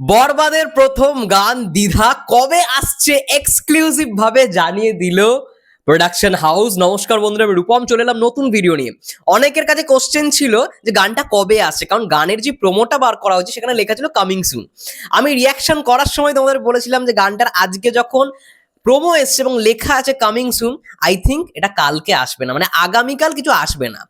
বরবাদের প্রথম গান দ্বিধা কবে আসছে এক্সক্লুসিভ ভাবে জানিয়ে দিল প্রোডাকশন হাউস নমস্কার বন্ধুরা, আমি রূপম, চলে এলাম নতুন ভিডিও নিয়ে। অনেকের কাছে কোশ্চেন ছিল যে গানটা কবে আসছে, কারণ গানের যে প্রোমোটা বার করা হয়েছে, সেখানে লেখা ছিল কামিং সুন আমি রিয়াকশন করার সময় তোমাদের বলেছিলাম যে গানটার আজকে যখন প্রোমো এসছে এবং লেখা আছে কামিং সুন আই থিঙ্ক এটা কালকে আসবে না মানে আগামীকাল কিছু আসবে না।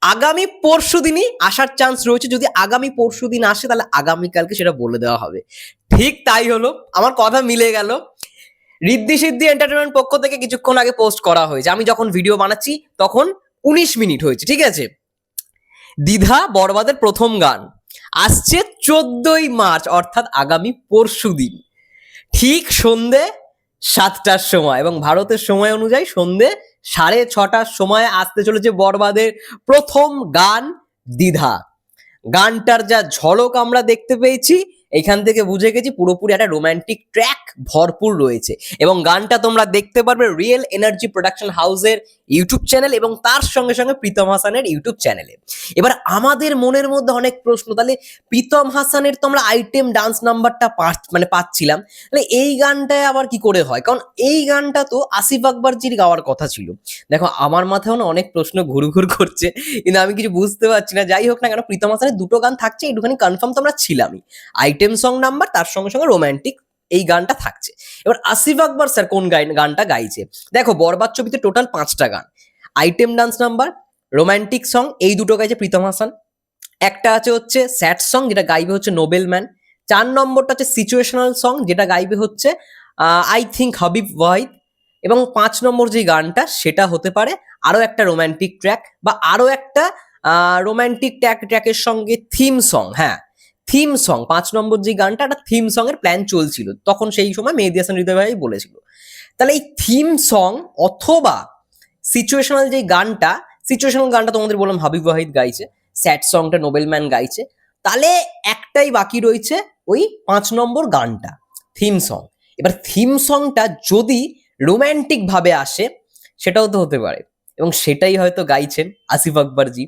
আগামী পরশু দিনই আসার চান্স রয়েছে। যদি আগামী পরশু দিন আসে, তাহলে আগামীকালকে সেটা বলে দেওয়া হবে। ঠিক তাই হলো। আমার কথা মিলে গেল। রিদ্ধি সিদ্ধি এন্টারটেনমেন্ট পক্ষ থেকে কিছুক্ষণ আগে পোস্ট করা হয়েছে। আমি যখন ভিডিও বানাচ্ছি, তখন উনিশ মিনিট হয়েছে। ঠিক আছে? দ্বিধা বরবাদের প্রথম গান। আসছে চোদ্দই মার্চ, অর্থাৎ আগামী পরশু দিন। ঠিক সন্ধে সাতটার সময় এবং ভারতের সময় অনুযায়ী সন্ধে সাড়ে ছটার সময় আসতে চলেছে বরবাদের প্রথম গান দ্বিধা। গানটার যা ঝলক আমরা দেখতে পেয়েছি এখান থেকে বুঝে গেছি পুরোপুরি একটা রোমান্টিক ট্র্যাক ভরপুর রয়েছে। এবং গানটা তোমরা দেখতে পারবে রিয়েল এনার্জি প্রোডাকশন হাউসের ইউটিউব চ্যানেল এবং তার সঙ্গে সঙ্গে প্রীতম হাসানের ইউটিউব চ্যানেলে এবার আমাদের মনের মধ্যে অনেক প্রশ্ন, তাহলে প্রীতম হাসানের তো আমরা আইটেম ডান্স নাম্বারটা মানে পাচ্ছিলাম, তাহলে এই গানটায় আবার কি করে হয়? কারণ এই গানটা তো আসিফ আকবরজির গাওয়ার কথা ছিল। দেখো, আমার মাথায় না অনেক প্রশ্ন ঘুরঘুর করছে, কিন্তু আমি কিছু বুঝতে পারছি না। যাই হোক না কেন, প্রীতম হাসানের দুটো গান থাকছে, একটুখানি কনফার্ম তো আমরা ছিলামই। আইটেম সং নাম্বার তার সঙ্গে সঙ্গে রোম্যান্টিক এই গানটা থাকছে। এবার আসিফ আকবর স্যার কোন গানটা গাইছে? দেখো, বরবাদ ছবিতে টোটাল পাঁচটা গান। Item dance number romantic song এই দুটো গাইছে প্রীতম হাসান। একটা আছে হচ্ছে স্যাড সং যেটা গাইবে হচ্ছে নোবেল ম্যান। চার নম্বরটা হচ্ছে সিচুয়েশনাল সং যেটা গাইবে হচ্ছে আই থিঙ্ক হাবিব ওয়াহিদ এবং পাঁচ নম্বর যে গানটা, সেটা হতে পারে আরও একটা রোম্যান্টিক ট্র্যাক বা আরও একটা রোমান্টিক ট্র্যাক ট্র্যাকের সঙ্গে থিম সং হ্যাঁ। থিম সং পাঁচ নম্বর যে গানটা একটা থিম সং এর প্ল্যান চলছিল, তখন সেই সময় মেহেদি হাসান হৃদয় ভাই বলেছিল। তাহলে এই থিম সং অথবা সিচুয়েশনাল যে গানটা সিচুয়েশনাল গানটা তোমাদের বললাম হাবিব ওয়াহিদ গাইছে স্যাড সংটা নোবেল ম্যান গাইছে, তাহলে একটাই বাকি রয়েছে ওই পাঁচ নম্বর গানটা থিম সং এবার থিম সংটা যদি রোম্যান্টিক ভাবে আসে, সেটাও তো হতে পারে। এবং সেটাই হয়তো গাইছেন আসিফ আকবরজি।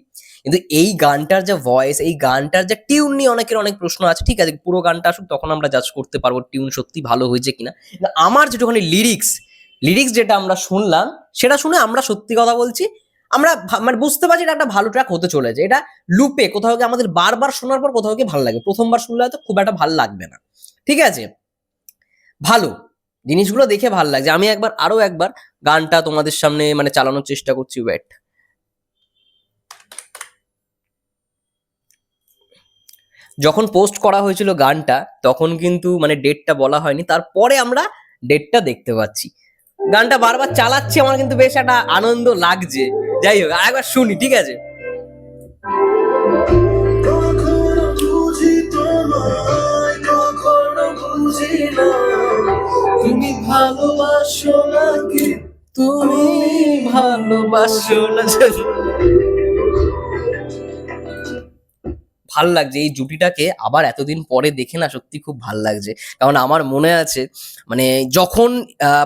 কিন্তু এই গানটার যে ভয়েস এই গানটার যে টিউন নিয়ে অনেকের অনেক প্রশ্ন আছে, ঠিক আছে, পুরো গানটা আসুক, তখন আমরা জাজ করতে পারব টিউন সত্যি ভালো হয়েছে কিনা। আমার যেটুখানি লিরিক্স লিরিক্স যেটা আমরা শুনলাম, সেটা শুনে আমরা সত্যি কথা বলছি, আমরা মানে বুঝতে পারছি এটা একটা ভালো ট্র্যাক হতে চলেছে। এটা লুপে কোথাও গিয়ে আমাদের বারবার শোনার পর কোথাও গিয়ে ভালো লাগে। প্রথমবার শুনলে হয়তো খুব একটা ভালো লাগবে না। ঠিক আছে? ভালো। জিনিসগুলো দেখে ভালো লাগছে। আমি একবার, আরও একবার গানটা তোমাদের সামনে মানে চালানোর চেষ্টা করছি ওয়েট যখন পোস্ট করা হয়েছিল গানটা, তখন কিন্তু মানে ডেটটা বলা হয়নি। তারপরে আমরা ডেটটা দেখতে পাচ্ছি। গানটা বারবার চালাচ্ছি, আমার কিন্তু বেশ একটা আনন্দ লাগছে। যাই হোক, আরেকবার শুনি, ঠিক আছে? তুমি ভালোবাসো নাকি? তুমি ভালোবাসো না। ভালো লাগছে। এই জুটিটাকে আবার এতদিন পরে দেখে না সত্যি খুব ভালো লাগছে। কারণ আমার মনে আছে মানে যখন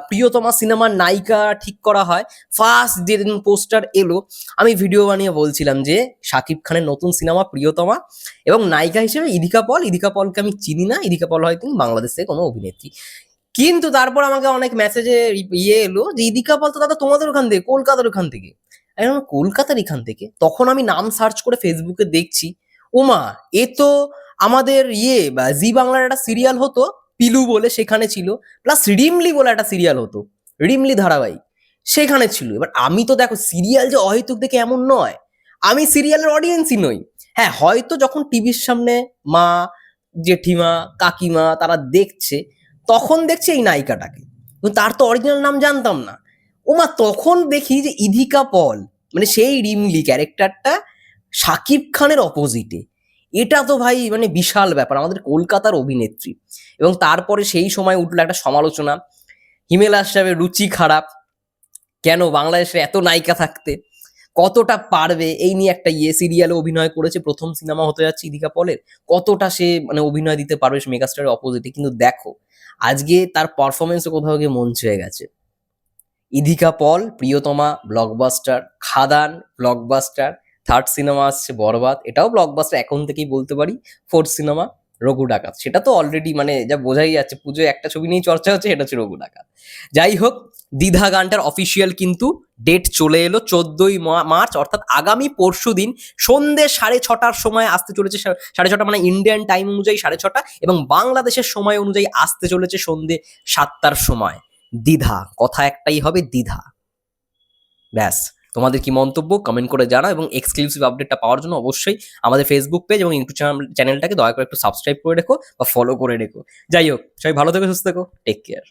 প্রিয়তমা সিনেমার নায়িকা ঠিক করা হয় ফার্স্ট যেদিন পোস্টার এলো, আমি ভিডিও বানিয়ে বলছিলাম যে, শাকিব খানের নতুন সিনেমা প্রিয়তমা এবং নায়িকা হিসেবে ইদিকা পল। ইদিকা পলকে আমি চিনি না। ইদিকা পল হয়তো বাংলাদেশ থেকে কোনো অভিনেত্রী। কিন্তু তারপর আমাকে অনেক মেসেজে ইয়ে এলো যে, ইদিকা পল তো দাদা তোমাদের ওখান থেকে, কলকাতার ওখান থেকে। কলকাতার এখান থেকে? তখন আমি নাম সার্চ করে ফেসবুকে দেখছি ওমা এ তো আমাদের ইয়ে জি বাংলার একটা সিরিয়াল হতো, পিলু বলে সেখানে ছিল প্লাস রিমলি বলে একটা সিরিয়াল হতো, রিমলি ধারাবাহিক, সেখানে ছিল। এবার আমি তো দেখো সিরিয়াল যে অহেতুক দেখে এমন নয়। আমি সিরিয়ালের অডিয়েন্সই নই। হ্যাঁ হয়তো যখন টিভির সামনে মা, জেঠিমা, কাকিমা তারা দেখছে, তখন দেখছে এই নায়িকাটাকে। তার তো অরিজিনাল নাম জানতাম না। ওমা তখন দেখি যে ইধিকা পল মানে সেই রিমলি ক্যারেক্টারটা শাকিব খানের অপোজিটে এটা তো ভাই মানে বিশাল ব্যাপার, আমাদের কলকাতার অভিনেত্রী। এবং তারপরে সেই সময় উঠল একটা সমালোচনা। হিমেল আশরাফের রুচি খারাপ। কেন বাংলাদেশে এত নায়িকা থাকতে? কতটা পারবে? এই নিয়ে একটা ইয়ে সিরিয়ালে অভিনয় করেছে। প্রথম সিনেমা হতে যাচ্ছে ইদিকা পলের। কতটা সে মানে অভিনয় দিতে পারবে সে মেগাস্টারের অপোজিটে কিন্তু দেখো, আজকে তার পারফরমেন্সও কোথাও গিয়ে মন ছুঁয়ে গেছে। Idika Paul, Priyotoma blockbuster Khadaan blockbuster third cinema আসছে বরবাদ, এটাও ব্লকবাস্টার এখন থেকেই বলতে পারি। ফোর্থ সিনেমা রঘু ডাকাত। সেটা তো অলরেডি মানে যা বোঝাই যাচ্ছে, পুজোয় একটা ছবি নিয়েই চর্চা হচ্ছে, সেটা হচ্ছে রঘু ডাকাত। যাই হোক, দ্বিধা গানটার অফিসিয়াল কিন্তু ডেট চলে এলো চোদ্দই মার্চ, অর্থাৎ আগামী পরশু দিন সন্ধে সাড়ে ছটার সময় আসতে চলেছে সাড়ে ছটা মানে ইন্ডিয়ান টাইম অনুযায়ী সাড়ে ছটা, এবং বাংলাদেশের সময় অনুযায়ী আসতে চলেছে সন্ধে সাতটার সময়। দ্বিধা, কথা একটাই হবে দ্বিধা। ব্যাস। তোমাদের কি মন্তব্য কমেন্ট করে জানাও এবং এক্সক্লুসিভ আপডেটটা পাওয়ার জন্য অবশ্যই আমাদের ফেসবুক পেজ এবং ইউটিউব চ্যানেলটাকে দয়া করে একটু সাবস্ক্রাইব করে রেখো বা ফলো করে রেখো। যাই হোক, সবাই ভালো থেকো, সুস্থ থেকো। Take care